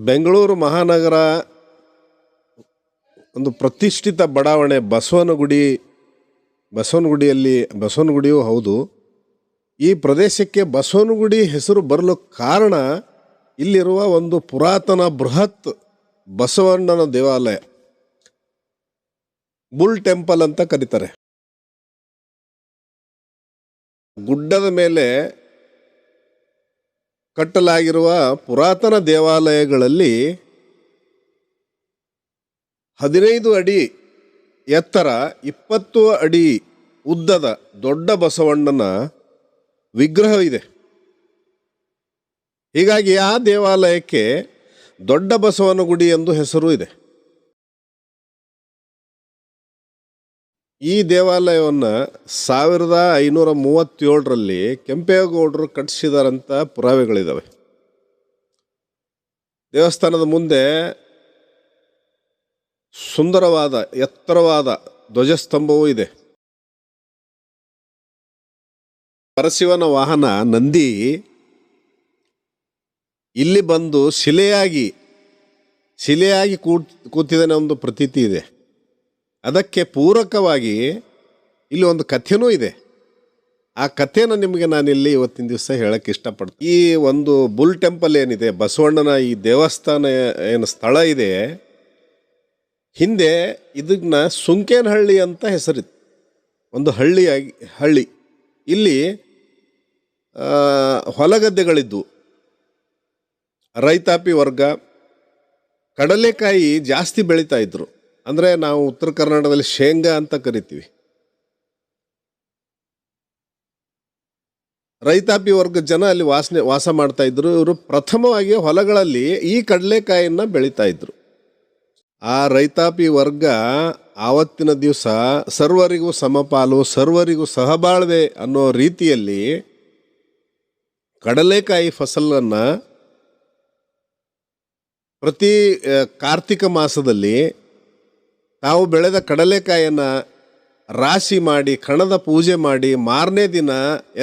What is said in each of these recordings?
ಬೆಂಗಳೂರು ಮಹಾನಗರ ಒಂದು ಪ್ರತಿಷ್ಠಿತ ಬಡಾವಣೆ ಬಸವನಗುಡಿ, ಬಸವನಗುಡಿಯಲ್ಲಿ, ಬಸವನಗುಡಿಯೂ ಹೌದು. ಈ ಪ್ರದೇಶಕ್ಕೆ ಬಸವನಗುಡಿ ಹೆಸರು ಬರಲು ಕಾರಣ ಇಲ್ಲಿರುವ ಒಂದು ಪುರಾತನ ಬೃಹತ್ ಬಸವಣ್ಣನ ದೇವಾಲಯ. ಬುಲ್ ಟೆಂಪಲ್ ಅಂತ ಕರೀತಾರೆ. ಗುಡ್ಡದ ಮೇಲೆ ಕಟ್ಟಲಾಗಿರುವ ಪುರಾತನ ದೇವಾಲಯಗಳಲ್ಲಿ ಹದಿನೈದು ಅಡಿ ಎತ್ತರ ಇಪ್ಪತ್ತು ಅಡಿ ಉದ್ದದ ದೊಡ್ಡ ಬಸವಣ್ಣನ ವಿಗ್ರಹವಿದೆ. ಹೀಗಾಗಿ ಆ ದೇವಾಲಯಕ್ಕೆ ದೊಡ್ಡ ಬಸವನಗುಡಿ ಎಂದು ಹೆಸರು ಇದೆ. ಈ ದೇವಾಲಯವನ್ನು ಸಾವಿರದ ಐನೂರ ಮೂವತ್ತೇಳರಲ್ಲಿ ಕೆಂಪೇಗೌಡರು ಕಟ್ಟಿಸಿದಾರಂಥ ಪುರಾವೆಗಳಿದ್ದಾವೆ ದೇವಸ್ಥಾನದ ಮುಂದೆ ಸುಂದರವಾದ, ಎತ್ತರವಾದ ಧ್ವಜಸ್ತಂಭವೂ ಇದೆ. ಪರಶಿವನ ವಾಹನ ನಂದಿ ಇಲ್ಲಿ ಬಂದು ಶಿಲೆಯಾಗಿ ಶಿಲೆಯಾಗಿ ಕೂತ್, ಕೂತಿದ್ದಾನೆ ಒಂದು ಪ್ರತೀತಿ ಇದೆ. ಅದಕ್ಕೆ ಪೂರಕವಾಗಿ ಇಲ್ಲಿ ಒಂದು ಕಥೆನೂ ಇದೆ. ಆ ಕಥೆನ ನಿಮಗೆ ನಾನಿಲ್ಲಿ ಇವತ್ತಿನ ದಿವಸ ಹೇಳಕ್ಕೆ ಇಷ್ಟಪಡ್ತೀನಿ. ಈ ಒಂದು ಬುಲ್ ಟೆಂಪಲ್ ಏನಿದೆ, ಬಸವಣ್ಣನ ಈ ದೇವಸ್ಥಾನ ಏನು ಸ್ಥಳ ಇದೆ, ಹಿಂದೆ ಇದನ್ನ ಸುಂಕೇನಹಳ್ಳಿ ಅಂತ ಹೆಸರಿತ್ತು ಒಂದು ಹಳ್ಳಿಯಾಗಿ, ಹಳ್ಳಿ. ಇಲ್ಲಿ ಹೊಲಗದ್ದೆಗಳಿದ್ದವು ಹೊಲಗದ್ದೆಗಳಿದ್ದು, ರೈತಾಪಿ ವರ್ಗ, ಕಡಲೆಕಾಯಿ ಜಾಸ್ತಿ ಬೆಳೀತಾ ಇದ್ರು. ಅಂದರೆ ನಾವು ಉತ್ತರ ಕರ್ನಾಟಕದಲ್ಲಿ ಶೇಂಗಾ ಅಂತ ಕರಿತೀವಿ. ರೈತಾಪಿ ವರ್ಗದ ಜನ ಅಲ್ಲಿ ವಾಸನೆ, ವಾಸ ಮಾಡ್ತಾ ಇದ್ರು. ಇವರು ಪ್ರಥಮವಾಗಿ ಹೊಲಗಳಲ್ಲಿ ಈ ಕಡಲೆಕಾಯಿಯನ್ನ ಬೆಳೀತಾ ಇದ್ರು. ಆ ರೈತಾಪಿ ವರ್ಗ ಆವತ್ತಿನ ದಿವಸ ಸರ್ವರಿಗೂ ಸಮಪಾಲು, ಸರ್ವರಿಗೂ ಸಹಬಾಳ್ವೆ ಅನ್ನೋ ರೀತಿಯಲ್ಲಿ ಕಡಲೆಕಾಯಿ ಫಸಲನ್ನು ಪ್ರತಿ ಕಾರ್ತಿಕ ಮಾಸದಲ್ಲಿ ತಾವು ಬೆಳೆದ ಕಡಲೆಕಾಯನ್ನು ರಾಶಿ ಮಾಡಿ, ಕಣದ ಪೂಜೆ ಮಾಡಿ ಮಾರನೇ ದಿನ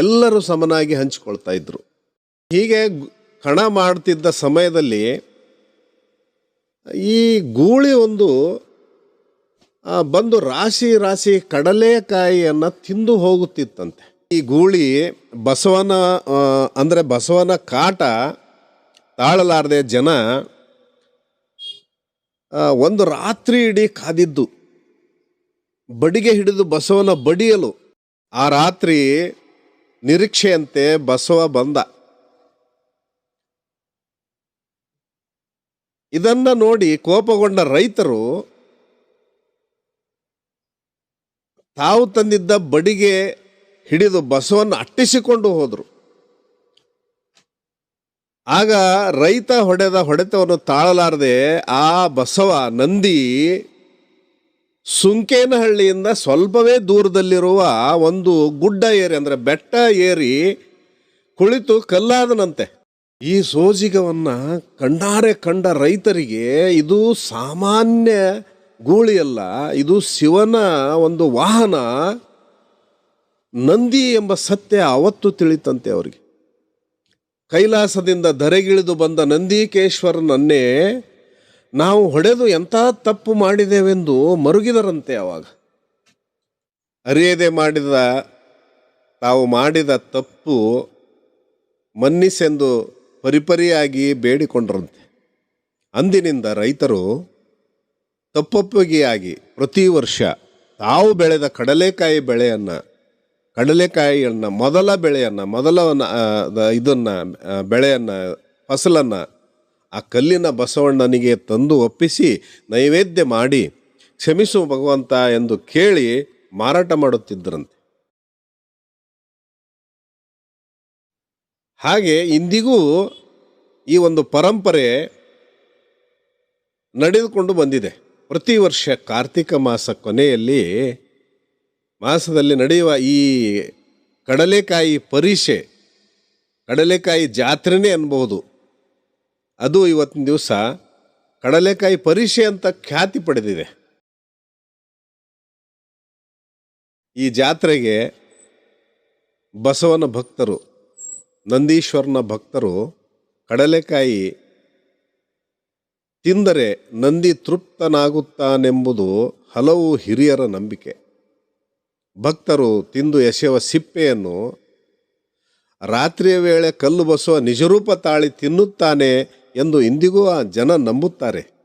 ಎಲ್ಲರೂ ಸಮನಾಗಿ ಹಂಚಿಕೊಳ್ತಾ ಇದ್ರು. ಹೀಗೆ ಕಣ ಮಾಡ್ತಿದ್ದ ಸಮಯದಲ್ಲಿ ಈ ಗೂಳಿ ಒಂದು ಬಂದು ರಾಶಿ ರಾಶಿ ಕಡಲೆಕಾಯಿಯನ್ನು ತಿಂದು ಹೋಗುತ್ತಿತ್ತಂತೆ. ಈ ಗೂಳಿ ಬಸವನ ಅಂದರೆ ಬಸವನ ಕಾಟ ತಾಳಲಾರದೆ ಜನ ಒಂದು ರಾತ್ರಿ ಇಡೀ ಕಾದಿದ್ದು. ಬಡಿಗೆ ಹಿಡಿದು ಬಸವನ ಬಡಿಯಲು. ಆ ರಾತ್ರಿ ನಿರೀಕ್ಷೆಯಂತೆ ಬಸವ ಬಂದ. ಇದನ್ನ ನೋಡಿ ಕೋಪಗೊಂಡ ರೈತರು ತಾವು ತಂದಿದ್ದ ಬಡಿಗೆ ಹಿಡಿದು ಬಸವನ್ನು ಅಟ್ಟಿಸಿಕೊಂಡು ಹೋದರು. ಆಗ ರೈತ ಹೊಡೆದ ಹೊಡೆತವನ್ನು ತಾಳಲಾರದೆ ಆ ಬಸವ ನಂದಿ ಸುಂಕೇನಹಳ್ಳಿಯಿಂದ ಸ್ವಲ್ಪವೇ ದೂರದಲ್ಲಿರುವ ಒಂದು ಗುಡ್ಡ ಏರಿ, ಅಂದರೆ ಬೆಟ್ಟ ಏರಿ, ಕುಳಿತು ಕಲ್ಲಾದನಂತೆ. ಈ ಸೋಜಿಗವನ್ನು ಕಂಡಾರೆ ಕಂಡ ರೈತರಿಗೆ ಇದು ಸಾಮಾನ್ಯ ಗೂಳಿಯಲ್ಲ, ಇದು ಶಿವನ ಒಂದು ವಾಹನ. ನಂದಿ ಎಂಬ ಸತ್ಯ ಅವತ್ತು ತಿಳಿತಂತೆ ಅವರಿಗೆ. ಕೈಲಾಸದಿಂದ ಧರೆಗಿಳಿದು ಬಂದ ನಂದಿಕೇಶ್ವರನನ್ನೇ ನಾವು ಹೊಡೆದು ಎಂಥ ತಪ್ಪು ಮಾಡಿದೆವೆಂದು ಮರುಗಿದರಂತೆ ಅವಾಗ. ಅರಿಯದೆ ಮಾಡಿದ, ತಾವು ಮಾಡಿದ ತಪ್ಪು ಮನ್ನಿಸೆಂದು ಪರಿಪರಿಯಾಗಿ ಬೇಡಿಕೊಂಡ್ರಂತೆ. ಅಂದಿನಿಂದ ರೈತರು ತಪ್ಪೊಪ್ಪಿಗೆಯಾಗಿ ಪ್ರತಿ ವರ್ಷ ತಾವು ಬೆಳೆದ ಕಡಲೆಕಾಯಿ ಬೆಳೆಯನ್ನು ಕಡಲೆಕಾಯಿಯನ್ನು ಮೊದಲ ಬೆಳೆಯನ್ನು, ಮೊದಲ ಇದನ್ನ ಬೆಳೆಯನ್ನು, ಫಸಲನ್ನು ಆ ಕಲ್ಲಿನ ಬಸವಣ್ಣನಿಗೆ ತಂದು ಒಪ್ಪಿಸಿ ನೈವೇದ್ಯ ಮಾಡಿ ಕ್ಷಮಿಸು ಭಗವಂತ ಎಂದು ಕೇಳಿ ಮಾರಾಟ ಮಾಡುತ್ತಿದ್ದರಂತೆ. ಹಾಗೆ ಇಂದಿಗೂ ಈ ಒಂದು ಪರಂಪರೆ ನಡೆದುಕೊಂಡು ಬಂದಿದೆ. ಪ್ರತಿ ವರ್ಷ ಕಾರ್ತಿಕ ಮಾಸ ಕೊನೆಯಲ್ಲಿ ಮಾಸದಲ್ಲಿ ನಡೆಯುವ ಈ ಕಡಲೆಕಾಯಿ ಪರೀಕ್ಷೆ ಕಡಲೆಕಾಯಿ ಜಾತ್ರೆನೇ ಅನ್ಬಹುದು. ಅದು ಇವತ್ತಿನ ದಿವಸ ಕಡಲೆಕಾಯಿ ಪರೀಕ್ಷೆ ಅಂತ ಖ್ಯಾತಿ ಪಡೆದಿದೆ. ಈ ಜಾತ್ರೆಗೆ ಬಸವನ ಭಕ್ತರು, ನಂದೀಶ್ವರನ ಭಕ್ತರು ಕಡಲೆಕಾಯಿ ತಿಂದರೆ ನಂದಿ ತೃಪ್ತನಾಗುತ್ತಾನೆಂಬುದು ಹಲವು ಹಿರಿಯರ ನಂಬಿಕೆ. ಭಕ್ತರು ತಿಂದು ಎಸೆಯುವ ಸಿಪ್ಪೆಯನ್ನು ರಾತ್ರಿಯ ವೇಳೆ ಕಲ್ಲು ಬಸವ ನಿಜರೂಪ ತಾಳಿ ತಿನ್ನುತ್ತಾನೆ ಎಂದು ಇಂದಿಗೂ ಆ ಜನ ನಂಬುತ್ತಾರೆ.